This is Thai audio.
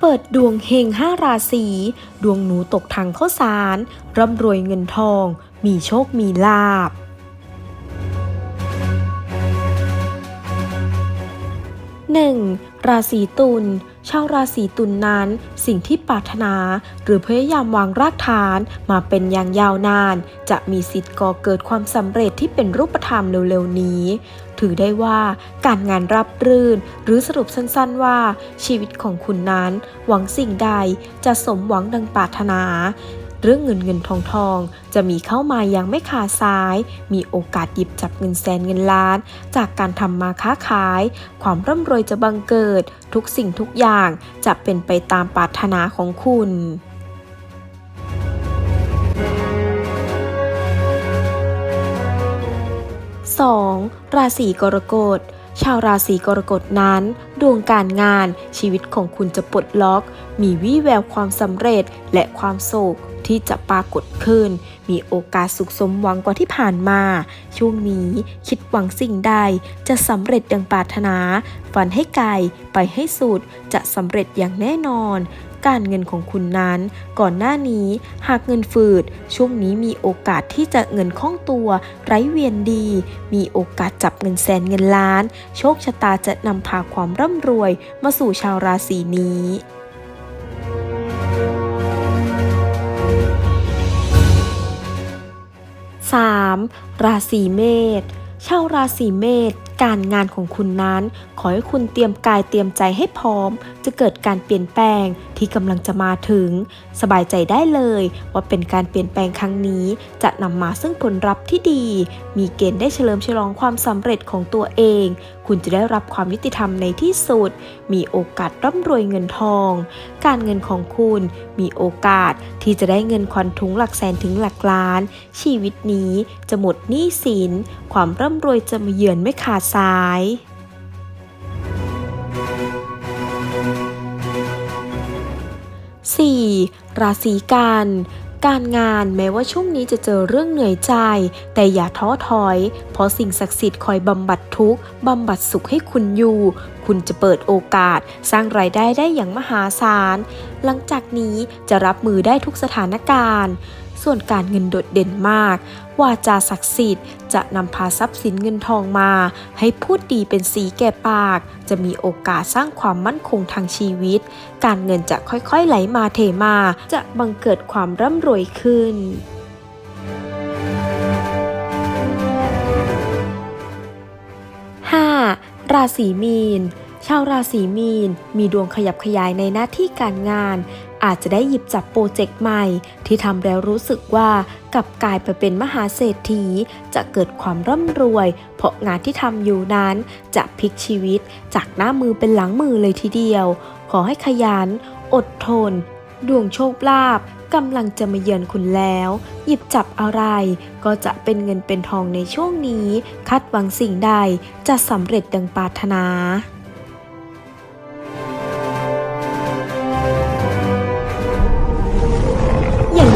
เปิดดวงเฮงห้าราศี ดวงหนูตกทางข้าวสาร ร่ำรวยเงินทอง มีโชคมีลาบ 1. ราศีตุล ชาวราศีตุลนนั้น สิ่งที่ปรารถนา หรือพยายามวางรากฐานมาเป็นอย่างยาวนาน จะมีสิทธิ์ก่อเกิดความสำเร็จที่เป็นรูปธรรมเร็วๆนี้ ถือได้ว่าการงานรับรื่น หรือสรุปสั้นๆว่า ชีวิตของคุณนั้น หวังสิ่งใดจะสมหวังดังปรารถนา เรื่องเงินเงินทองทอง จะมีเข้ามาอย่างไม่ขาดสาย มีโอกาสหยิบจับเงินแสนเงินล้าน จากการทำมาค้าขาย ความร่ำรวยจะบังเกิด ทุกสิ่งทุกอย่างจะเป็นไปตามปรารถนาของคุณ 2. ราศีกรกฎชาวราศีกรกฎนั้น ดวงการงานชีวิตของคุณจะปลดล็อก มีวี่แววความสำเร็จและความโศก ที่จะปรากฏขึ้น มีโอกาสสุขสมหวังกว่าที่ผ่านมา ช่วงนี้คิดหวังสิ่งใด จะสำเร็จดังปรารถนา ฝันให้ไกลไปให้สุด จะสำเร็จอย่างแน่นอน การเงินของคุณนั้น ก่อนหน้านี้หากเงินฝืด ช่วงนี้มีโอกาสที่จะเงินคล่องตัว ไร้เวียนดี มีโอกาสจับเงินแสนเงินล้าน โชคชะตาจะนำพาความร่ำรวยมาสู่ชาวราศีนี้ 3. ราศีเมษ ชาวราศีเมษการงานของคุณนั้น ขอให้คุณเตรียมกายเตรียมใจให้พร้อม จะเกิดการเปลี่ยนแปลงที่กำลังจะมาถึง สบายใจได้เลย ว่าเป็นการเปลี่ยนแปลงครั้งนี้ จะนำมาซึ่งผลลัพธ์ที่ดี มีเกณฑ์ได้เฉลิมฉลองความสำเร็จของตัวเอง คุณจะได้รับความยุติธรรมในที่สุด มีโอกาสร่ำรวยเงินทอง การเงินของคุณมีโอกาสที่จะได้เงินควันถุงหลักแสนถึงหลักล้าน ชีวิตนี้จะหมดหนี้สินความร่ำรวยจะมาเยือนไม่ขาดสาย 4. ราศีกัน การงานแม้ว่าช่วงนี้จะเจอเรื่องเหนื่อยใจ แต่อย่าท้อถอย เพราะสิ่งศักดิ์สิทธิ์คอยบำบัดทุกข์บำบัดสุขให้คุณอยู่ คุณจะเปิดโอกาส สร้างรายได้ได้อย่างมหาศาล หลังจากนี้จะรับมือได้ทุกสถานการณ์ ส่วนการเงินโดดเด่นมาก วาจาศักดิ์สิทธิ์จะนำพาทรัพย์สินเงินทองมา ให้พูดดีเป็นสีแก่ปาก จะมีโอกาสสร้างความมั่นคงทางชีวิต การเงินจะค่อยๆไหลมาเทมา จะบังเกิดความร่ำรวยขึ้นราศีมีน ชาวราศีมีน มีดวงขยับขยายในหน้าที่การงาน อาจจะได้หยิบจับโปรเจกต์ใหม่ ที่ทำแล้วรู้สึกว่ากลับกลายไปเป็นมหาเศรษฐี จะเกิดความร่ำรวย เพราะงานที่ทำอยู่นั้น จะพลิกชีวิตจากหน้ามือเป็นหลังมือเลยทีเดียว ขอให้ขยัน อดทน ดวงโชคลาภกำลังจะมาเยือนคุณแล้ว หยิบจับอะไร ก็จะเป็นเงินเป็นทองในช่วงนี้ คาดหวังสิ่งใดจะสำเร็จดังปรารถนา